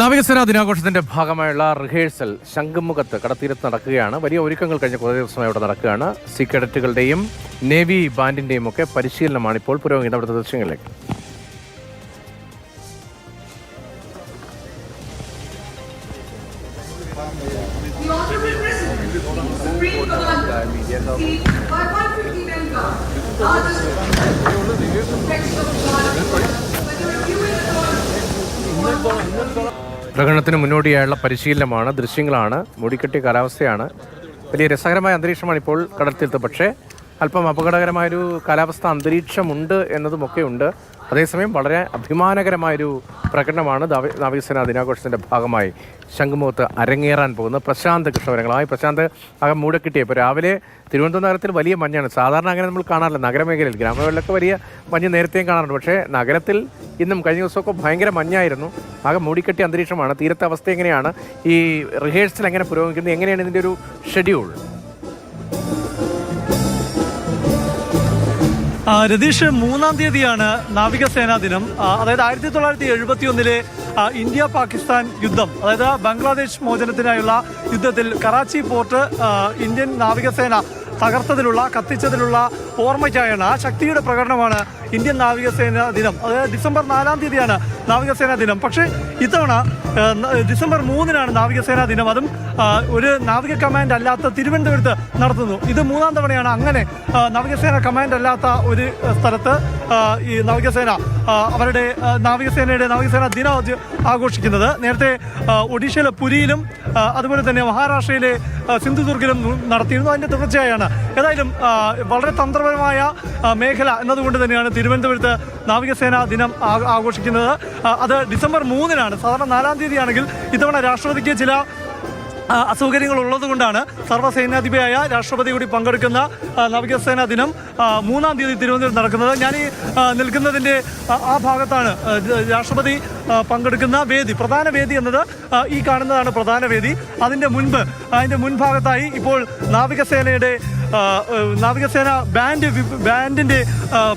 നാവികസേനാ ദിനാഘോഷത്തിന്റെ ഭാഗമായുള്ള റിഹേഴ്സൽ ശംഖുമുഖത്ത് കടത്തീരത്ത് നടക്കുകയാണ്. വലിയ ഒരുക്കങ്ങൾ കഴിഞ്ഞ കുറേ ദിവസമായി അവിടെ നടക്കുകയാണ്. സി കേഡറ്റുകളുടെയും നേവി ബാൻഡിന്റെയും ഒക്കെ പരിശീലനമാണ് ഇപ്പോൾ പുരോഗമിക്കുന്നത്. അവിടുത്തെ ദൃശ്യങ്ങളിലേക്ക്. Thank Honorable പ്രകടനത്തിന് മുന്നോടിയായുള്ള പരിശീലനമാണ് ദൃശ്യങ്ങളാണ് മൂടിക്കെട്ടിയ കാലാവസ്ഥയാണ്. വലിയ രസകരമായ അന്തരീക്ഷമാണ് ഇപ്പോൾ കടൽത്തീരത്ത്. പക്ഷേ അല്പം അപകടകരമായൊരു കാലാവസ്ഥ അന്തരീക്ഷമുണ്ട് എന്നതുമൊക്കെ ഉണ്ട് അതേസമയം വളരെ അഭിമാനകരമായൊരു പ്രകടനമാണ് നാവികസേന ദിനാഘോഷത്തിന്റെ ഭാഗമായി ശംഖുമുഖത്ത് അരങ്ങേറാൻ പോകുന്ന പ്രശാന്ത് കൃഷ്ണവരങ്ങളായി പ്രശാന്ത്. അകം മൂടെ ഇപ്പോൾ രാവിലെ തിരുവനന്തപുരം നഗരത്തിൽ വലിയ മഞ്ഞാണ്. സാധാരണ അങ്ങനെ നമ്മൾ കാണാറില്ല. നഗരമേഖലയിൽ ഗ്രാമങ്ങളിലൊക്കെ വലിയ മഞ്ഞ് നേരത്തെയും കാണാറുണ്ട്. പക്ഷേ നഗരത്തിൽ ഇന്നും കഴിഞ്ഞ ദിവസമൊക്കെ ഭയങ്കര മഞ്ഞായിരുന്നു. ആകെ മൂടിക്കെട്ടിയ അന്തരീക്ഷമാണ്. തീരത്തെ അവസ്ഥ എങ്ങനെയാണ്? ഈ റിഹേഴ്സൽ എങ്ങനെ പുരോഗമിക്കുന്നത്? എങ്ങനെയാണ് ഇതിന്റെ ഒരു ഷെഡ്യൂൾ രതീഷ് മൂന്നാം തീയതിയാണ് നാവികസേനാ ദിനം. അതായത് ആയിരത്തി തൊള്ളായിരത്തി എഴുപത്തി ഒന്നിലെ ഇന്ത്യ പാകിസ്ഥാൻ യുദ്ധം അതായത് ബംഗ്ലാദേശ് മോചനത്തിനായുള്ള യുദ്ധത്തിൽ കറാച്ചി പോർട്ട് ഇന്ത്യൻ നാവികസേന തകർത്തതിലുള്ള കത്തിച്ചതിലുള്ള ഓർമ്മയ്ക്കായാണ്. ആ ശക്തിയുടെ പ്രകടനമാണ് ഇന്ത്യൻ നാവികസേന ദിനം. അതായത് ഡിസംബർ നാലാം തീയതിയാണ് നാവികസേനാ ദിനം. പക്ഷേ ഇത്തവണ ഡിസംബർ മൂന്നിനാണ് നാവികസേനാ ദിനം. അതും ഒരു നാവിക കമാൻഡ് അല്ലാത്ത തിരുവനന്തപുരത്ത് നടത്തുന്നു. ഇത് മൂന്നാം തവണയാണ് അങ്ങനെ നാവികസേന കമാൻഡ് അല്ലാത്ത ഒരു സ്ഥലത്ത് ഈ നാവികസേന അവരുടെ നാവികസേനയുടെ നാവികസേന ദിനം ആഘോഷിക്കുന്നത്. നേരത്തെ ഒഡീഷയിലെ പുരിയിലും അതുപോലെ തന്നെ മഹാരാഷ്ട്രയിലെ സിന്ധുദുർഗിലും നടത്തിയിരുന്നു. അതിന്റെ തുടർച്ചയായാണ്. ഏതായാലും വളരെ തന്ത്രപരമായ ആ, മേഖല എന്നതുകൊണ്ട് തന്നെയാണ് തിരുവനന്തപുരത്ത് നാവികസേന ദിനം ആഘോഷിക്കുന്നത്. അത് ഡിസംബർ മൂന്നിനാണ്. സാധാരണ നാലാം തീയതി ആണെങ്കിൽ ഇത്തവണ രാഷ്ട്രപതിക്ക് ചില അസൗകര്യങ്ങൾ ഉള്ളത് കൊണ്ടാണ് സർവസൈന്യാധിപയായ രാഷ്ട്രപതി കൂടി പങ്കെടുക്കുന്ന നവികസേന ദിനം മൂന്നാം തീയതി തിരുവനന്തപുരത്ത് നടക്കുന്നത്. ഞാൻ ഈ നിൽക്കുന്നതിന്റെ ആ, ഭാഗത്താണ് രാഷ്ട്രപതി പങ്കെടുക്കുന്ന വേദി. പ്രധാന വേദി എന്നത് ഈ കാണുന്നതാണ് പ്രധാന വേദി. അതിന്റെ മുൻപ് അതിന്റെ മുൻഭാഗത്തായി ഇപ്പോൾ നാവികസേനയുടെ നാവികസേന ബാൻഡ് ബാൻഡിന്റെ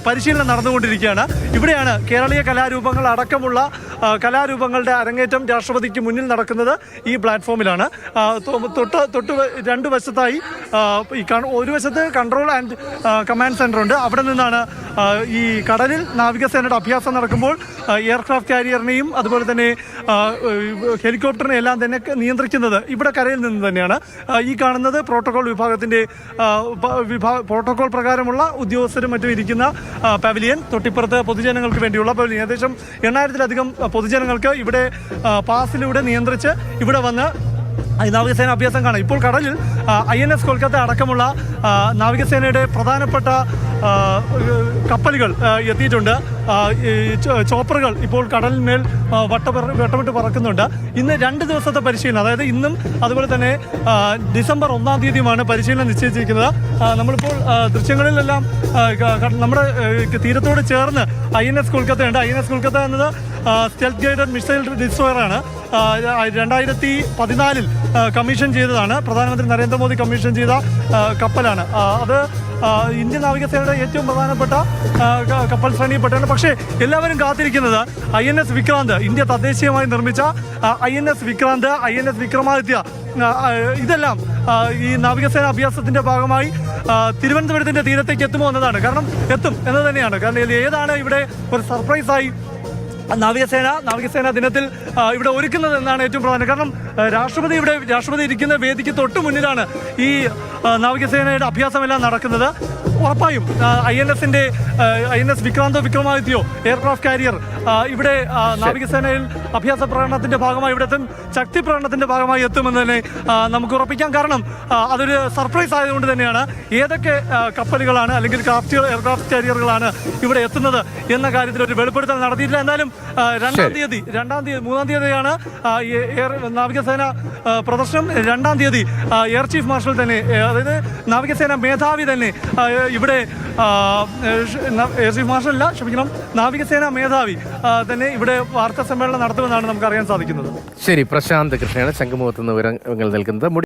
പരിശീലനം നടന്നുകൊണ്ടിരിക്കുകയാണ്. ഇവിടെയാണ് കേരളീയ കലാരൂപങ്ങൾ അടക്കമുള്ള കലാരൂപങ്ങളുടെ അരങ്ങേറ്റം രാഷ്ട്രപതിക്ക് മുന്നിൽ നടക്കുന്നത് ഈ പ്ലാറ്റ്ഫോമിലാണ്. തൊട്ട് തൊട്ട് രണ്ട് വശത്തായി ഈ ഒരു വശത്ത് കൺട്രോൾ ആൻഡ് കമാൻഡ് സെന്റർ ഉണ്ട്. അവിടെ നിന്നാണ് ഈ കടലിൽ നാവികസേനയുടെ അഭ്യാസം നടക്കുമ്പോൾ എയർക്രാഫ്റ്റ് കാരിയറിനെയും അതുപോലെ തന്നെ ഹെലികോപ്റ്ററിനെയും ഹെലികോപ്റ്ററിനെ എല്ലാം തന്നെ നിയന്ത്രിക്കുന്നത് ഇവിടെ കരയിൽ നിന്ന് തന്നെയാണ്. ഈ കാണുന്നത് പ്രോട്ടോകോൾ വിഭാഗത്തിന്റെ ആ, പ- വിഭാ- പ്രോട്ടോകോൾ പ്രകാരമുള്ള ഉദ്യോഗസ്ഥരും മറ്റും ഇരിക്കുന്ന പവലിയൻ തൊട്ടിപ്പുറത്ത് പൊതുജനങ്ങൾക്ക് വേണ്ടിയുള്ള പവലിയൻ ഏകദേശം എണ്ണായിരത്തിലധികം പൊതുജനങ്ങൾക്ക് ഇവിടെ പാസിലൂടെ നിയന്ത്രിച്ച് ഇവിടെ വന്ന് നാവികസേന അഭ്യാസം കാണാം. ഇപ്പോൾ കടലിൽ ഐ എൻ എസ് കൊൽക്കത്ത അടക്കമുള്ള നാവികസേനയുടെ പ്രധാനപ്പെട്ട കപ്പലുകൾ എത്തിയിട്ടുണ്ട്. ചോപ്പറുകൾ ഇപ്പോൾ കടലിന്മേൽ വട്ടപറ വട്ട വട്ടമിട്ട് പറക്കുന്നുണ്ട്. ഇന്ന് രണ്ട് ദിവസത്തെ പരിശീലനം അതായത് ഇന്നും അതുപോലെ തന്നെ ഡിസംബർ ഒന്നാം തീയതിയുമാണ് പരിശീലനം നിശ്ചയിച്ചിരിക്കുന്നത്. നമ്മളിപ്പോൾ ദൃശ്യങ്ങളിലെല്ലാം നമ്മുടെ തീരത്തോട് ചേർന്ന് ഐ എൻ എസ് കൊൽക്കത്തയുണ്ട്. ഐ എൻ എസ് കൊൽക്കത്ത എന്നത് സ്റ്റെൽത്ത് ഗൈഡഡ് മിസൈൽ ആ, രണ്ടായിരത്തി പതിനാലിൽ കമ്മീഷൻ ചെയ്തതാണ്. പ്രധാനമന്ത്രി നരേന്ദ്രമോദി കമ്മീഷൻ ചെയ്ത കപ്പലാണ്. അത് ഇന്ത്യൻ നാവികസേനയുടെ ഏറ്റവും പ്രധാനപ്പെട്ട കപ്പൽ ശ്രേണിയിൽപ്പെട്ടാണ് പക്ഷേ എല്ലാവരും കാത്തിരിക്കുന്നത് I N S Vikrant India തദ്ദേശീയമായി നിർമ്മിച്ച I N S Vikrant I N S Vikramaditya. ഇതെല്ലാം ഈ നാവികസേന അഭ്യാസത്തിന്റെ ഭാഗമായി തിരുവനന്തപുരത്തിന്റെ തീരത്തേക്ക് എത്തുമോ എന്നതാണ്. കാരണം എത്തും എന്ന് തന്നെയാണ്. കാരണം ഏതാണ് ഇവിടെ ഒരു സർപ്രൈസായി നാവികസേന നാവികസേന ദിനത്തിൽ ഇവിടെ ഒരുക്കുന്നത് എന്നാണ് ഏറ്റവും പ്രധാനം. കാരണം രാഷ്ട്രപതി ഇവിടെ രാഷ്ട്രപതി ഇരിക്കുന്ന വേദിക്ക് തൊട്ട് മുന്നിലാണ് ഈ നാവികസേനയുടെ അഭ്യാസമെല്ലാം നടക്കുന്നത്. ഉറപ്പായും ഐ എൻ എസിന്റെ ഐ എൻ എസ് വിക്രാന്തോ വിക്രമാദിത്യോ എയർക്രാഫ്റ്റ് കാരിയർ ഇവിടെ നാവികസേനയിൽ അഭ്യാസ പ്രകടനത്തിന്റെ ഭാഗമായി ഇവിടെ എത്തും. ശക്തി പ്രകടനത്തിന്റെ ഭാഗമായി എത്തുമെന്ന് തന്നെ നമുക്ക് ഉറപ്പിക്കാം. കാരണം അതൊരു സർപ്രൈസ് ആയതുകൊണ്ട് തന്നെയാണ് ഏതൊക്കെ കപ്പലുകളാണ് അല്ലെങ്കിൽ ക്രാഫ്റ്റുകൾ എയർക്രാഫ്റ്റ് കാരിയറുകളാണ് ഇവിടെ എത്തുന്നത് എന്ന കാര്യത്തിൽ ഒരു വെളിപ്പെടുത്തൽ നടത്തിയിട്ടില്ല. എന്നാലും രണ്ടാം. തീയതി രണ്ടാം തീയതി മൂന്നാം തീയതിയാണ് എയർ നാവികസേന പ്രദർശനം. രണ്ടാം തീയതി എയർ ചീഫ് മാർഷൽ തന്നെ അതായത് നാവികസേന മേധാവി തന്നെ ഇവിടെ എയർ ചീഫ് മാർഷൽ അല്ല ക്ഷമിക്കണം നാവികസേന മേധാവി തന്നെ ഇവിടെ വാർത്താ സമ്മേളനം നടത്തുമെന്നാണ് നമുക്ക് അറിയാൻ സാധിക്കുന്നത്. ശരി പ്രശാന്ത് കൃഷ്ണയാണ് ശംഖുമുഖത്ത് നിന്ന് വിവരങ്ങൾ നൽകുന്നത്.